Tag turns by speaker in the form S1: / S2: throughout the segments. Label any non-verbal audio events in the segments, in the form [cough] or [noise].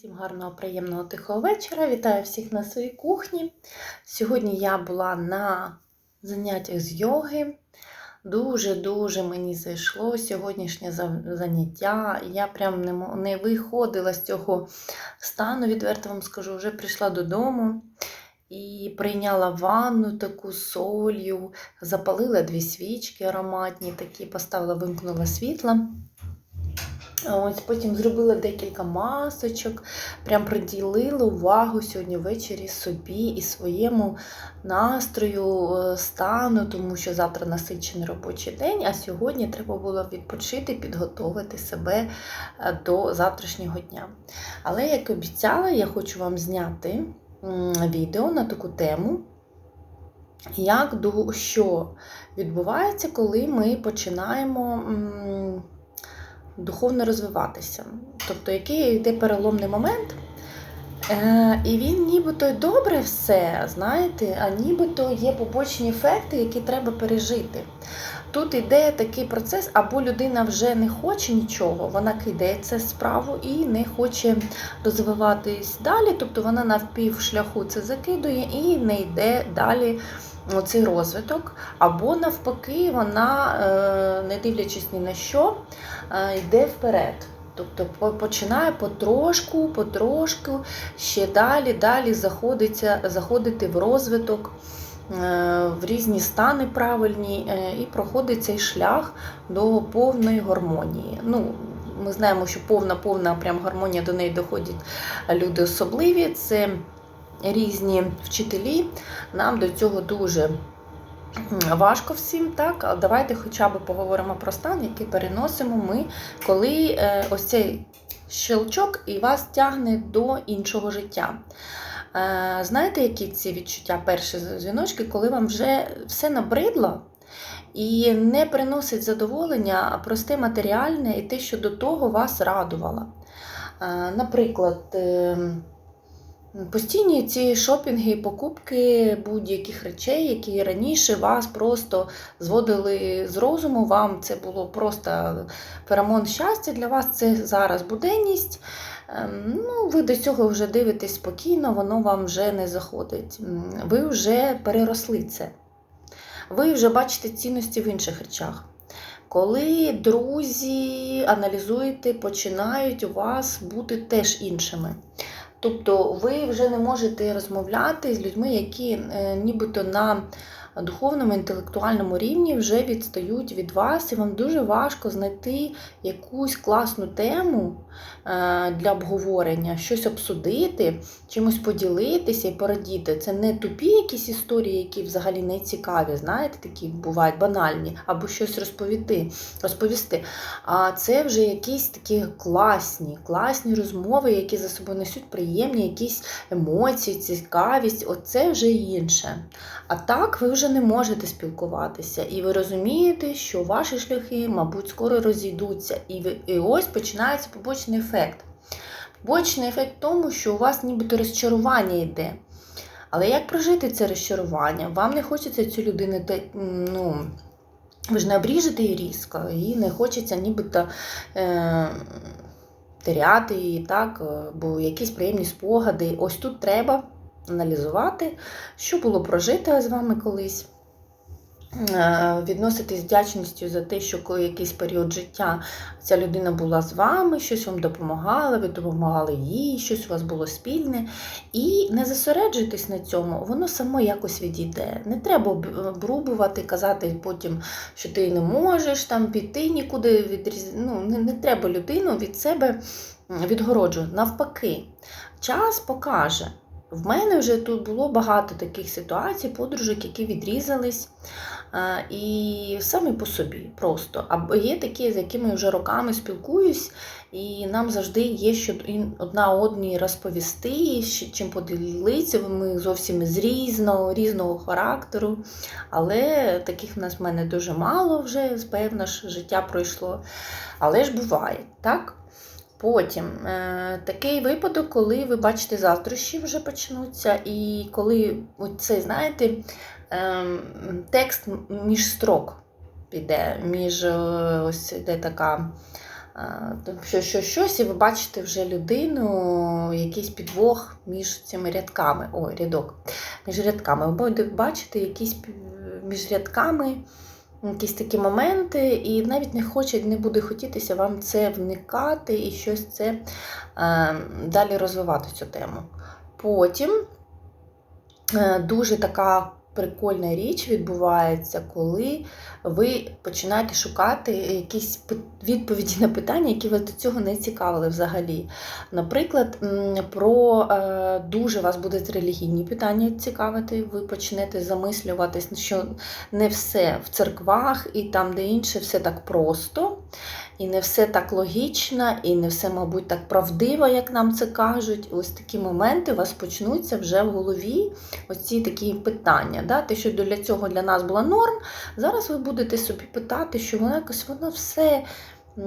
S1: Всім гарного, приємного тихого вечора. Вітаю всіх на своїй кухні. Сьогодні я була на заняттях з йоги. Дуже-дуже мені зайшло сьогоднішнє заняття. Я прям не, виходила з цього стану, відверто вам скажу, вже прийшла додому і прийняла ванну таку солью, запалила дві свічки ароматні, такі поставила, вимкнула світла. Ось потім зробила декілька масочок, прям приділила увагу сьогодні ввечері собі і своєму настрою, е, стану, тому що завтра насичений робочий день, а сьогодні треба було відпочити, підготувати себе е, до завтрашнього дня. Але, як і обіцяла, я хочу вам зняти відео на таку тему. Як що відбувається, коли ми починаємо духовно розвиватися. Тобто, який йде переломний момент. Е, і він нібито й добре все, знаєте, а нібито є побочні ефекти, які треба пережити. Тут йде такий процес, або людина вже не хоче нічого, вона кидає це справу і не хоче розвиватись далі, тобто вона на півшляху це закидує і не йде далі цей розвиток, або навпаки, вона, е, не дивлячись ні на що, е, йде вперед. Тобто починає потрошку, потрошку ще далі, далі заходиться, заходити в розвиток, е, в різні стани правильні, і проходить цей шлях до повної гармонії. Ну, ми знаємо, що повна, повна прям гармонія до неї доходять люди особливі. Це різні вчителі. Нам до цього дуже важко всім, так? А Давайте хоча б поговоримо про стан, який переносимо ми, коли е, ось цей щелчок і вас тягне до іншого життя. Е, Знаєте, які ці відчуття, перші дзвіночки, коли вам вже все набридло і не приносить задоволення, просте матеріальне і те, що до того вас радувало. Е, Наприклад, ем, Постійні ці шопінги, і покупки будь-яких речей, які раніше вас просто зводили з розуму, вам це було просто перемон щастя. Для вас це зараз буденність. Ем, Ну, ви до цього вже дивитесь спокійно, воно вам вже не заходить. Ви вже переросли це. Ви вже бачите цінності в інших речах. Коли друзі аналізуєте, починають у вас бути теж іншими. Тобто ви вже не можете розмовляти з людьми, які е, нібито на духовному, інтелектуальному рівні вже відстають від вас, і вам дуже важко знайти якусь класну тему е, для обговорення, щось обсудити, чимось поділитися і порадіти. Це не тупі якісь історії, які взагалі не цікаві, знаєте, такі бувають банальні, або щось розповісти, розповісти. А це вже якісь такі класні, класні розмови, які за собою несуть приємні якісь емоції, цікавість. Оце вже інше. А так ви вже не можете спілкуватися, і ви розумієте, що ваші шляхи, мабуть, скоро розійдуться. І, ви, і ось починається побочний ефект. Побочний ефект в тому, що у вас нібито розчарування йде. Але як прожити це розчарування? Вам не хочеться цю людину, ну, ви ж не обріжете її різко, і не хочеться нібито е, теряти її, так, бо якісь приємні спогади. Ось тут треба аналізувати, що було прожито з вами колись. Е, Відноситись з вдячністю за те, що якийсь період життя ця людина була з вами, щось вам допомагала, ви допомагали їй, щось у вас було спільне. І не зосереджуйтесь на цьому, воно само якось відійде. Не треба об- обрубувати, казати потім, що ти не можеш там піти нікуди відріз... ну, не, не треба людину від себе відгороджувати. Навпаки, час покаже. В мене вже тут було багато таких ситуацій, подружок, які відрізались. І саме по собі просто. Або є такі, з якими вже роками спілкуюсь, і нам завжди є що одна одній розповісти, чим поділитися. Ми зовсім з різного, різного характеру. Але таких в нас в мене дуже мало вже, певно ж, життя пройшло. Але ж буває, так? Потім е, такий випадок, коли ви бачите заздрощі вже почнуться, і коли оцей, знаєте, ем, текст між строк піде, між е, ось іде така е, що, що, щось, і ви бачите вже людину, якийсь підвох між цими рядками. Ой, рядок. Між рядками. Ви будете бачити якісь між рядками якісь такі моменти, і навіть не хоче, не буде хотітися вам це вникати і щось це е, далі розвивати цю тему. Потім е, дуже така прикольна річ відбувається, коли ви починаєте шукати якісь відповіді на питання, які вас до цього не цікавили взагалі. Наприклад, про е, дуже вас будуть релігійні питання цікавити, ви почнете замислюватись, що не все в церквах і там, де інше, все так просто, і не все так логічно, і не все, мабуть, так правдиво, як нам це кажуть. Ось такі моменти у вас почнуться вже в голові. Оці такі питання. Да? Те, що для цього для нас була норм, зараз ви будете собі питати, що воно якось воно все.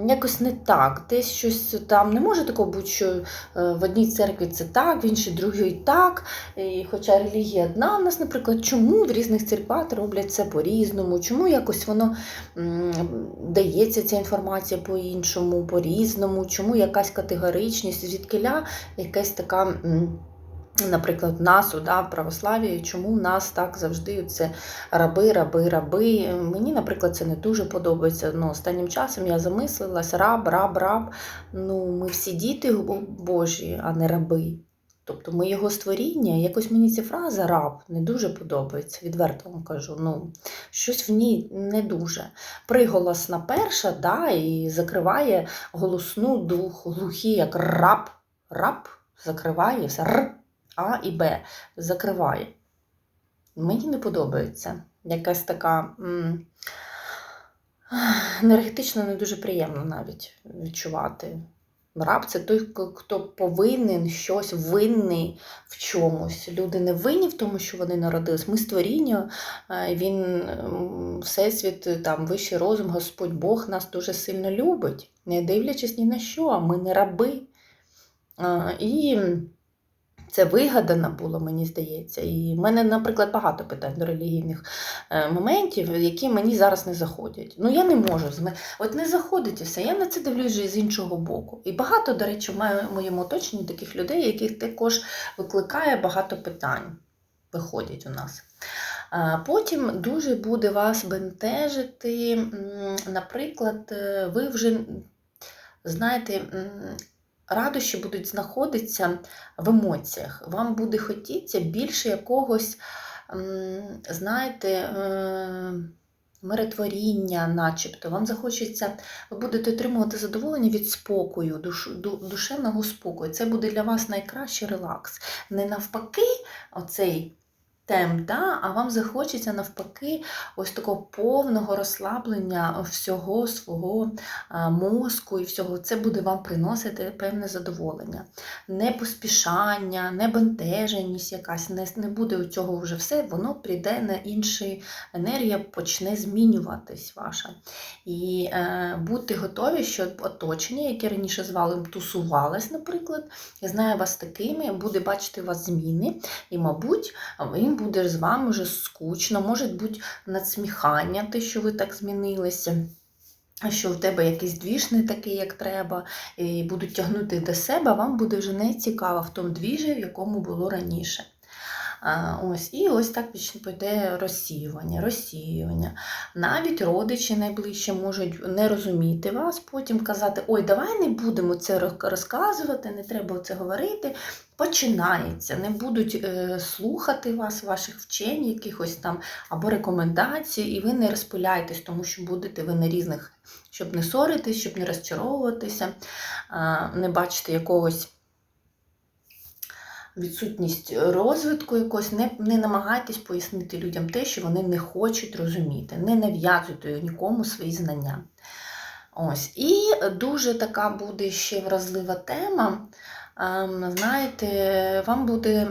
S1: Якось не так, десь щось там не може такого бути, що е, в одній церкві це так, в іншій другій так. І хоча релігія одна у нас, наприклад, чому в різних церквах роблять це по-різному, чому якось воно дається ця інформація по-іншому, по-різному, чому якась категоричність, звідкиля якась така. Наприклад, нас, да, в православії, чому нас так завжди це раби, раби, раби. Мені, наприклад, це не дуже подобається. Ну, останнім часом я замислилась, раб, раб, раб. Ну, ми всі діти Божі, а не раби. Тобто ми його створіння, якось мені ця фраза раб не дуже подобається, відверто вам кажу. Ну, щось в ній не дуже. Приголосна перша, да, і закриває голосну дух, глухі, як раб, раб закриває все р, а і Б закриває. Мені не подобається. Якась така м, енергетично не дуже приємно навіть відчувати. Раб це той, хто повинен щось винний в чомусь. Люди не винні в тому, що вони народились. Ми створіння, е, він, всесвіт, там, вищий розум, Господь Бог нас дуже сильно любить, не дивлячись ні на що, ми не раби. І це вигадано було, мені здається. І в мене, наприклад, багато питань до релігійних е, моментів, які мені зараз не заходять. Ну, я не можу. От не заходить і все. Я на це дивлюсь вже з іншого боку. І багато, до речі, в моєму оточенні таких людей, яких також викликає багато питань. Виходять у нас. Потім дуже буде вас бентежити, наприклад, е, ви вже знаєте, радощі будуть знаходитися в емоціях. Вам буде хотіться більше якогось, знаєте, е, миротворіння, начебто. Вам захочеться, ви будете отримувати задоволення від спокою, душ, душевного спокою. Це буде для вас найкращий релакс. Не навпаки, оцей темп, да? а вам захочеться навпаки ось такого повного розслаблення всього свого мозку і всього. Це буде вам приносити певне задоволення. Не поспішання, не бентеженість якась, не, не буде у цього вже все, воно прийде на інший енергія, почне змінюватись ваша. І е, будьте готові, що оточення, яке раніше з вами тусувалось, наприклад, я знаю вас такими, буде бачити вас зміни, і, мабуть, буде з вами вже скучно, може бути надсміхання, те, що ви так змінилися. Що в тебе якийсь двіж не такий, як треба, і будуть тягнути до себе, вам буде вже не цікаво в тому двіжі, в якому було раніше. Ось, І ось так піде розсіювання, розсіювання. Навіть родичі найближчі можуть не розуміти вас, потім казати, ой, давай не будемо це розказувати, не треба це говорити. Починається, не будуть е, слухати вас, ваших вчень, якихось там або рекомендацій, і ви не розпиляєтесь, тому що будете ви на різних, щоб не ссоритись, щоб не розчаровуватися, не бачити якогось відсутність розвитку якось, не, не намагайтесь пояснити людям те, що вони не хочуть розуміти, не нав'язуйте нікому свої знання. Ось. І дуже така буде ще вразлива тема. Ем, Знаєте, вам буде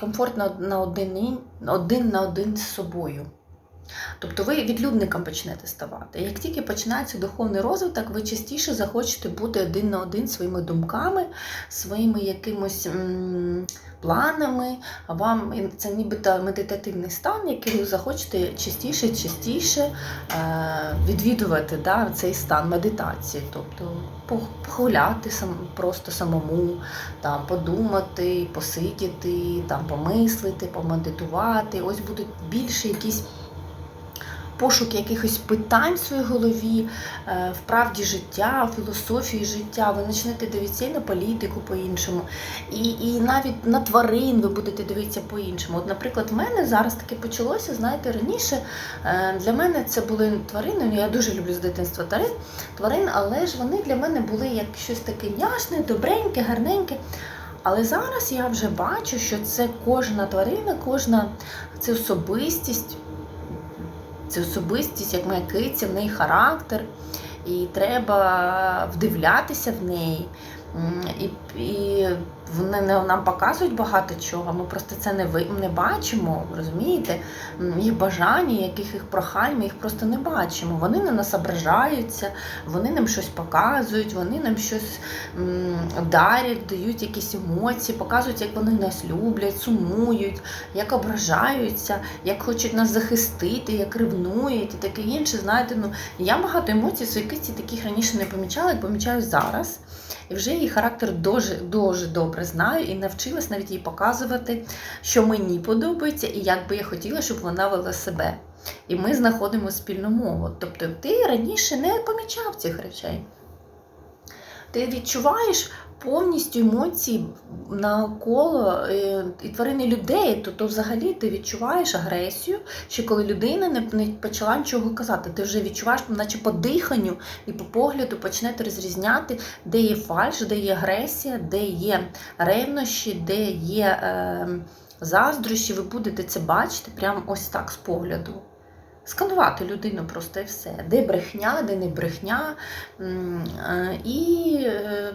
S1: комфортно на один, один на один з собою. Тобто ви відлюдником почнете ставати. Як тільки починається духовний розвиток, ви частіше захочете бути один на один своїми думками, своїми якимось м, планами. Вам це нібито медитативний стан, який ви захочете частіше частіше е, відвідувати да, цей стан медитації. Тобто погуляти сам, просто самому, там, подумати, посидіти, там, помислити, помедитувати. Ось будуть більше якісь пошук якихось питань в своїй голові, е, в правді життя, в філософії життя. Ви почнете дивитися і на політику по-іншому, і, і навіть на тварин ви будете дивитися по-іншому. От, наприклад, в мене зараз таке почалося, знаєте, раніше е, для мене це були тварини. ну, Я дуже люблю з дитинства тварин, тварин, але ж вони для мене були як щось таке няшне, добреньке, гарненьке. Але зараз я вже бачу, що це кожна тварина, кожна це особистість, це особистість, як моя киця, в неї характер, і треба вдивлятися в неї. І, і вони нам показують багато чого, ми просто це не, ви, не бачимо, розумієте? Їх бажання, яких їх прохань, ми їх просто не бачимо. Вони на нас ображаються, вони нам щось показують, вони нам щось дарять, дають якісь емоції, показують, як вони нас люблять, сумують, як ображаються, як хочуть нас захистити, як ревнують і таке інше. Знаєте, ну я багато емоцій в своїй кисті таких раніше не помічала, як помічаю зараз. І вже її характер дуже дуже добре знаю і навчилась навіть їй показувати, що мені подобається, і як би я хотіла, щоб вона вела себе. І ми знаходимо спільну мову. Тобто ти раніше не помічав цих речей. Ти відчуваєш повністю емоції навколо е, і тварини людей, то, то взагалі ти відчуваєш агресію, ще коли людина не, не почала нічого казати. Ти вже відчуваєш, наче по диханню і по погляду почнете розрізняти, де є фальш, де є агресія, де є ревнощі, де є е, заздрощі. Ви будете це бачити прямо ось так з погляду. Сканувати людину просто і все. Де брехня, де не брехня. Е, І е,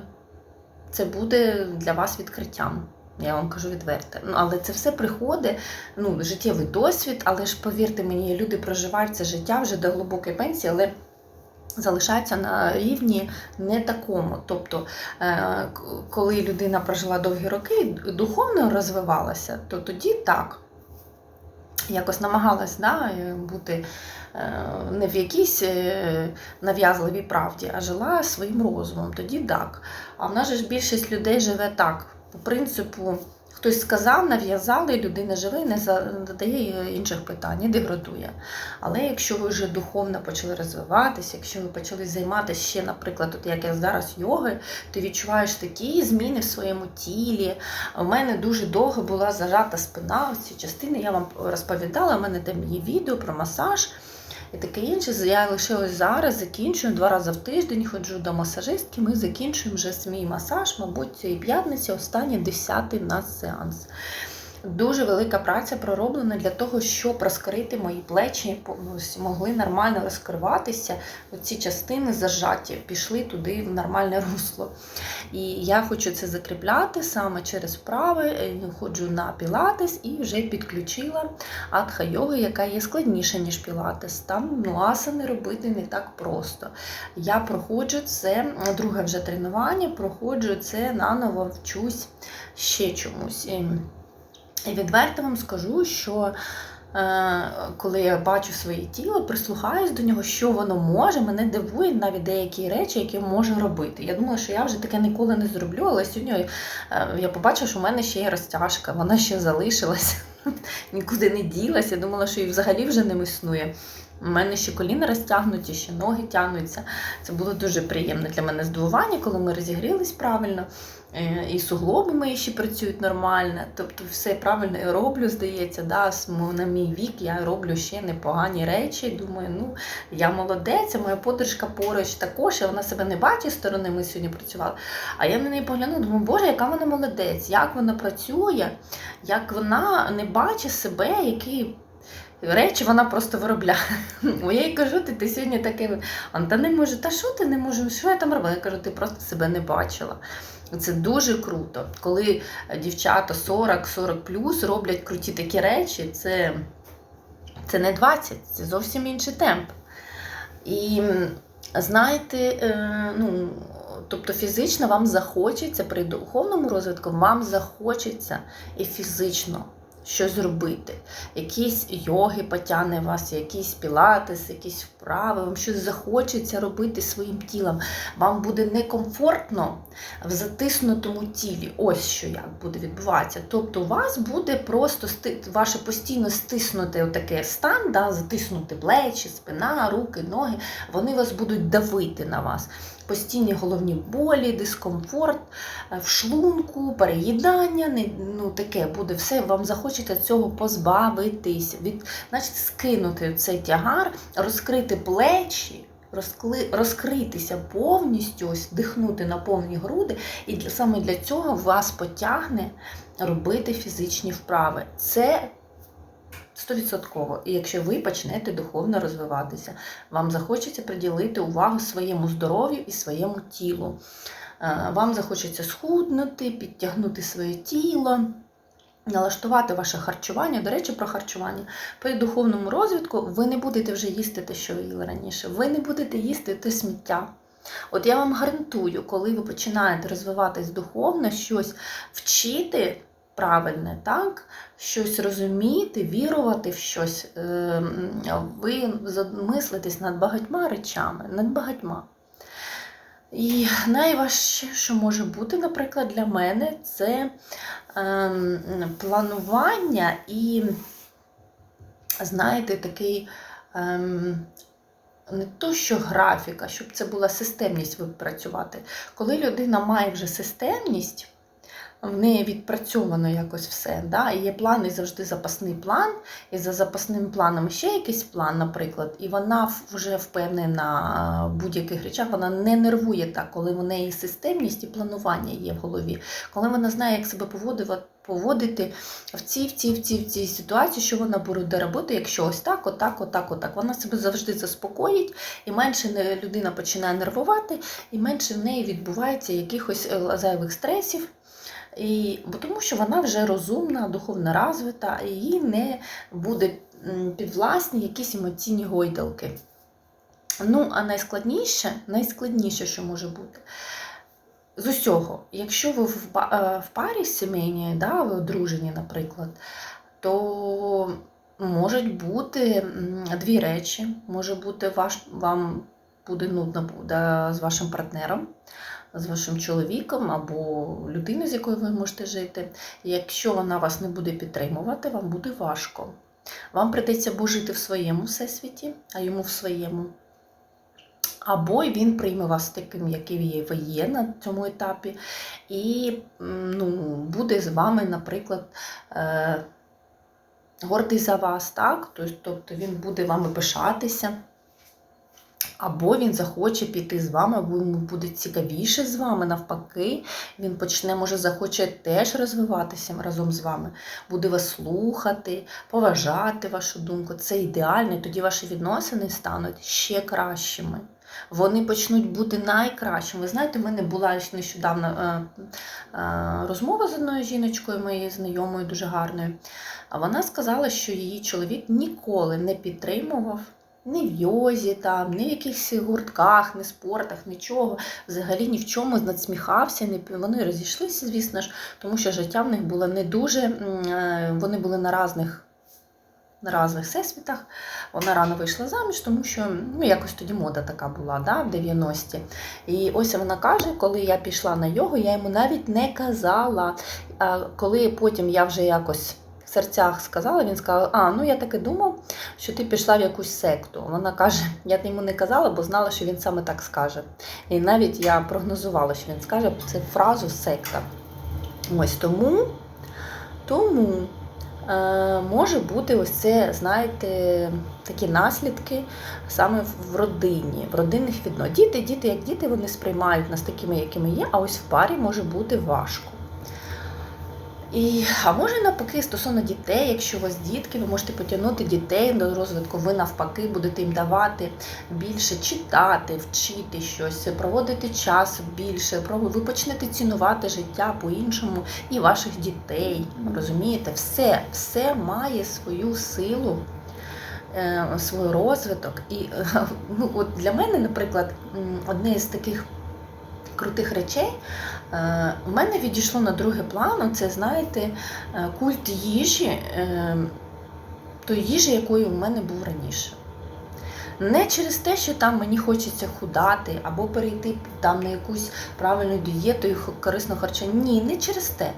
S1: це буде для вас відкриттям. Я вам кажу відверто. Ну, але це все приходить, ну, життєвий досвід, але ж повірте мені, люди проживають це життя вже до глибокої пенсії, але залишаються на рівні не такому. Тобто, е, коли людина прожила довгі роки, і духовно розвивалася, то тоді так. Якось намагалась да, е, бути не в якійсь е, нав'язливій правді, а жила своїм розумом. Тоді так. А в нас же ж більшість людей живе так. По принципу, хтось сказав, нав'язали, людина живе і не задає інших питань, і деградує. Але якщо ви вже духовно почали розвиватися, якщо ви почали займатися ще, наприклад, от як я зараз йоги, ти відчуваєш такі зміни в своєму тілі. У мене дуже довго була зажата спина в ці частини. Я вам розповідала, у мене там є відео про масаж і таке інше. Я лише ось зараз закінчую два рази в тиждень, ходжу до масажистки. Ми закінчуємо вже свій масаж, мабуть, цієї п'ятниці, останній десятий в нас сеанс. Дуже велика праця пророблена для того, щоб розкрити мої плечі, могли нормально розкриватися. Ці частини зажаті, пішли туди в нормальне [laughs] русло. І я хочу це закріпляти саме через вправи. Е, Ходжу на пілатес і вже підключила атха йоги, яка є складніша, ніж пілатес. Там ну, асани робити не так просто. Я проходжу це, друге вже тренування, проходжу це наново вчусь ще чомусь. І відверто вам скажу, що е, коли я бачу своє тіло, прислухаюсь до нього, що воно може, мене дивує навіть деякі речі, які можу робити. Я думала, що я вже таке ніколи не зроблю, але сьогодні е, я побачила, що в мене ще є розтяжка, вона ще залишилась, [laughs] нікуди не ділася. Я думала, що її взагалі вже не існує. У мене ще коліна розтягнуті, ще ноги тягнуться. Це було дуже приємне для мене здивування, коли ми розігрілись правильно. Е, І суглоби мої ще працюють нормально. Тобто все правильно я роблю, здається. Да, на мій вік я роблю ще непогані речі. Думаю, ну я молодець, моя подружка поруч також, і вона себе не бачить з сторони, ми сьогодні працювали. А я на неї поглянула, думаю, боже, яка вона молодець, як вона працює, як вона не бачить себе, які. Речі вона просто виробляє. [laughs] Я їй кажу, ти, ти сьогодні таке. А та не можу, та що ти не можеш? Що я там робила? Я кажу, ти просто себе не бачила. Це дуже круто. Коли дівчата 40-40 плюс роблять круті такі речі, це, Це не 20, це зовсім інший темп. І знаєте, е, ну, тобто фізично вам захочеться при духовному розвитку, вам захочеться і фізично щось зробити. Якісь йоги потягне вас, якісь пілатес, якісь вправи, вам щось захочеться робити своїм тілом. Вам буде некомфортно в затиснутому тілі. Ось що як буде відбуватися. Тобто, у вас буде просто ваше постійно стиснути отаке стан, да, затиснути плечі, спина, руки, ноги, вони вас будуть давити на вас. Постійні головні болі, дискомфорт е, в шлунку, переїдання, ну таке буде все. Вам захочеться цього позбавитись, від, значить, скинути цей тягар, розкрити плечі, розкли, розкритися повністю, ось дихнути на повні груди, і для, саме для цього вас потягне робити фізичні вправи. Це 100%. І якщо ви почнете духовно розвиватися, вам захочеться приділити увагу своєму здоров'ю і своєму тілу. Е, Вам захочеться схуднути, підтягнути своє тіло, налаштувати ваше харчування. До речі, про харчування. При духовному розвитку ви не будете вже їсти те, що їли раніше. Ви не будете їсти те сміття. От я вам гарантую, коли ви починаєте розвиватись духовно, щось вчити правильне, так? щось розуміти, вірувати в щось, е, ви замислитесь над багатьма речами, над багатьма. І найважче, що може бути, наприклад, для мене, це ем, планування і, знаєте, такий ем, не то, що графіка, щоб це була системність випрацювати. Коли людина має вже системність, в неї відпрацьовано якось все. Да? І є план, і завжди запасний план, і за запасним планом ще якийсь план, наприклад, і вона вже впевнена в будь-яких речах, вона не нервує так, коли в неї системність і планування є в голові. Коли вона знає, як себе поводити, в цій, в цій, в цій, в цій ситуації, що вона буде робити, якщо ось так, отак, отак, отак. Вона себе завжди заспокоїть, і менше людина починає нервувати, і менше в неї відбувається якихось е, зайвих стресів. І, бо тому що вона вже розумна, духовно розвита, і їй не буде підвласні якісь емоційні гойдалки. Ну, а найскладніше, найскладніше, що може бути, з усього, якщо ви в, е, парі сімейній, да, ви одружені, наприклад, то можуть бути дві речі. Може бути, ваш, вам буде нудно буде з вашим партнером, з вашим чоловіком або людиною, з якою ви можете жити. Якщо вона вас не буде підтримувати, вам буде важко. Вам прийдеться або жити в своєму всесвіті, а йому в своєму. Або він прийме вас таким, який ви є на цьому етапі, і ну, буде з вами, наприклад, е, гордий за вас, так? Тобто він буде вами пишатися. Або він захоче піти з вами, або йому буде цікавіше з вами, навпаки, він почне, може, захоче теж розвиватися разом з вами, буде вас слухати, поважати вашу думку. Це ідеально, і тоді ваші відносини стануть ще кращими. Вони почнуть бути найкращими. Ви знаєте, в мене була нещодавно е, е, розмова з одною жіночкою, моєю знайомою, дуже гарною. А вона сказала, що її чоловік ніколи не підтримував ні в йозі, там, ні в якихось гуртках, ні спортах, нічого. Взагалі ні в чому надсміхався. Не... Вони розійшлися, звісно ж, тому що життя в них було не дуже. е, Вони були на різних. На різних всесвітах. Вона рано вийшла заміж, тому що ну, якось тоді мода така була, да, в 90-ті. І ось вона каже, коли я пішла на йогу, я йому навіть не казала. А коли потім я вже якось в серцях сказала, він сказав, а, ну я так думав, що ти пішла в якусь секту. Вона каже, я йому не казала, бо знала, що він саме так скаже. І навіть я прогнозувала, що він скаже цю фразу секта. Ось тому, тому е, може бути ось це, знаєте, такі наслідки саме в родині, в родинних відносинах. Діти, діти, як діти, вони сприймають нас такими, якими є, а ось в парі може бути важко. І, а може навпаки, стосовно дітей, якщо у вас дітки, ви можете потягнути дітей до розвитку, ви навпаки будете їм давати більше читати, вчити щось, проводити час більше, ви почнете цінувати життя по-іншому і ваших дітей. Розумієте, все, все має свою силу. е, свій розвиток. І [laughs] ну, от для мене, наприклад, одне з таких крутих речей у в мене відійшло на другий план. Це, знаєте, е, культ їжі, е, тої їжі, якою в мене був раніше. Не через те, що там мені хочеться худати або перейти там на якусь правильну дієту і корисну харчання. Ні, не через те.